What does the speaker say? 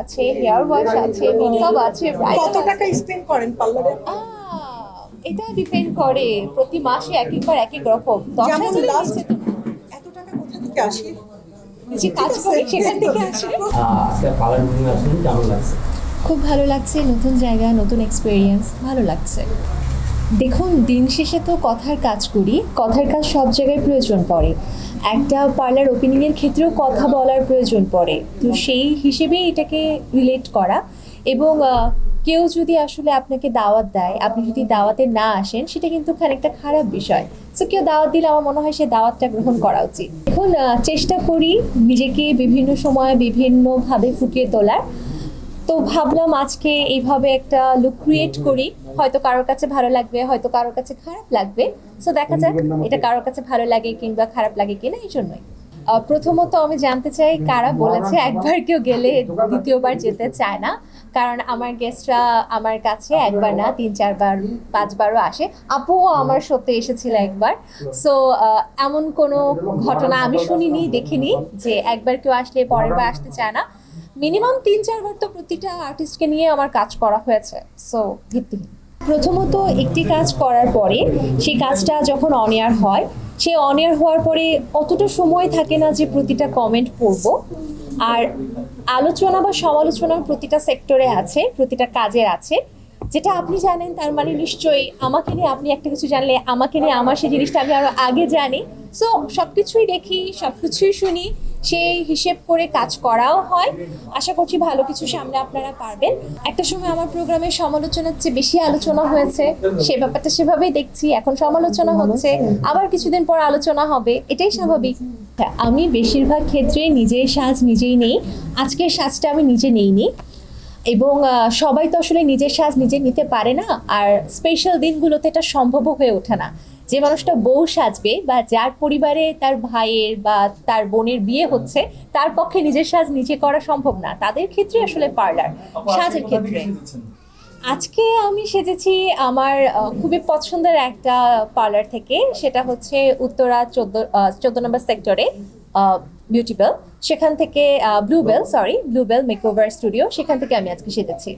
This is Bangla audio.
আছে হেয়ার ওয়াশ আছে মেকআপ আছে কত টাকা স্পেন্ড করেন পার্লারে এটা ডিপেন্ড করে। প্রতি মাসে এক একবার এক এক রকম দশ। এত টাকা কোথা থেকে আসে? যে কাজ করি সেখান থেকে আসে। খুব ভালো লাগছে নতুন জায়গা নতুন এক্সপিরিয়েন্স ভালো লাগছে। দেখুন দিন শেষে তো কথার কাজ করি কথার কাজ সব জায়গায় প্রয়োজন পড়ে। একটা পার্লার ওপেনিংয়ের ক্ষেত্রেও কথা বলার প্রয়োজন পড়ে। তো সেই হিসেবেই এটাকে রিলেট করা এবং কেউ যদি আসলে আপনাকে দাওয়াত দেয়, আপনি যদি দাওয়াতে না আসেন, সেটা কিন্তু খানিকটা খারাপ বিষয়। সো কেউ দাওয়াত দিলে আমার মনে হয় সে দাওয়াতটা গ্রহণ করা উচিত। এখন চেষ্টা করি নিজেকে বিভিন্ন সময় বিভিন্নভাবে ফুটিয়ে তোলার। তো ভাবলাম আজকে এইভাবে একটা লুক ক্রিয়েট করি। হয়তো কারোর কাছে ভালো লাগবে হয়তো কারোর কাছে খারাপ লাগবে। সো দেখা যাক এটা কারোর কাছে ভালো লাগে কিংবা খারাপ লাগে কিনা এই জন্যই। প্রথমত আমি জানতে চাই কারা বলেছে একবার কেউ গেলে দ্বিতীয়বার যেতে চায় না? কারণ আমার গেস্টরা আমার কাছে একবার না তিন চারবার পাঁচবারও আসে। আপুও আমার সত্যি এসেছিল একবার। সো এমন কোনো ঘটনা আমি শুনিনি দেখিনি যে একবার কেউ আসলে পরের বার আসতে চায় না। মিনিমাম তিন, চারবার তো প্রতিটা আর্টিস্টকে নিয়ে আমার কাজ করা হয়েছে সো ভিত্তিহীন। প্রথমত একটি কাজ করার পরে সেই কাজটা যখন অনিয়ার হয় সে অনিয়ার হওয়ার পরে অতটা সময় থাকে না যে প্রতিটা কমেন্ট পড়ব। আর আলোচনা বা সমালোচনা প্রতিটা সেক্টরে আছে, প্রতিটা কাজের আছে। যেটা আপনি জানেন, তার মানে নিশ্চয়ই আমাকে নিয়ে আপনি একটা কিছু জানলে, আমাকে নিয়ে আমার সেই জিনিসটা আমি আরও আগে জানি। সো সব কিছুই দেখি সব কিছুই শুনি সেই হিসেব করে কাজ করাও হয়। আশা করছি ভালো কিছু সামনে আপনারা পারবেন। একটা সময় আমার প্রোগ্রামে সমালোচনার চেয়ে বেশি আলোচনা হয়েছে। সে ব্যাপারটা সেভাবেই দেখছি। এখন সমালোচনা হচ্ছে। আবার কিছুদিন পর আলোচনা হবে। এটাই স্বাভাবিক। হ্যাঁ, আমি বেশিরভাগ ক্ষেত্রে নিজের সাজ নিজেই নেই। আজকের সাজটা আমি নিজে নেইনি। এবং সবাই তো আসলে নিজের সাজ নিজে নিতে পারে না। আর স্পেশাল দিনগুলোতে এটা সম্ভব হয়ে ওঠে না। যে মানুষটা বউ সাজবে বা যার পরিবারে তার ভাইয়ের বা তার বোনের বিয়ে হচ্ছে, তার পক্ষে নিজের সাজ নিজে করা সম্ভব না। তাদের ক্ষেত্রে আসলে পার্লার, সাজের ক্ষেত্রে। আজকে আমি সেজেছি আমার খুবই পছন্দের একটা পার্লার থেকে, সেটা হচ্ছে উত্তরা চোদ্দ চোদ্দ নম্বর সেক্টরে বিউটিবেল সেখান থেকে Bluebell sorry Bluebell makeover studio সেখান থেকে আমি আজকে সেজেছি।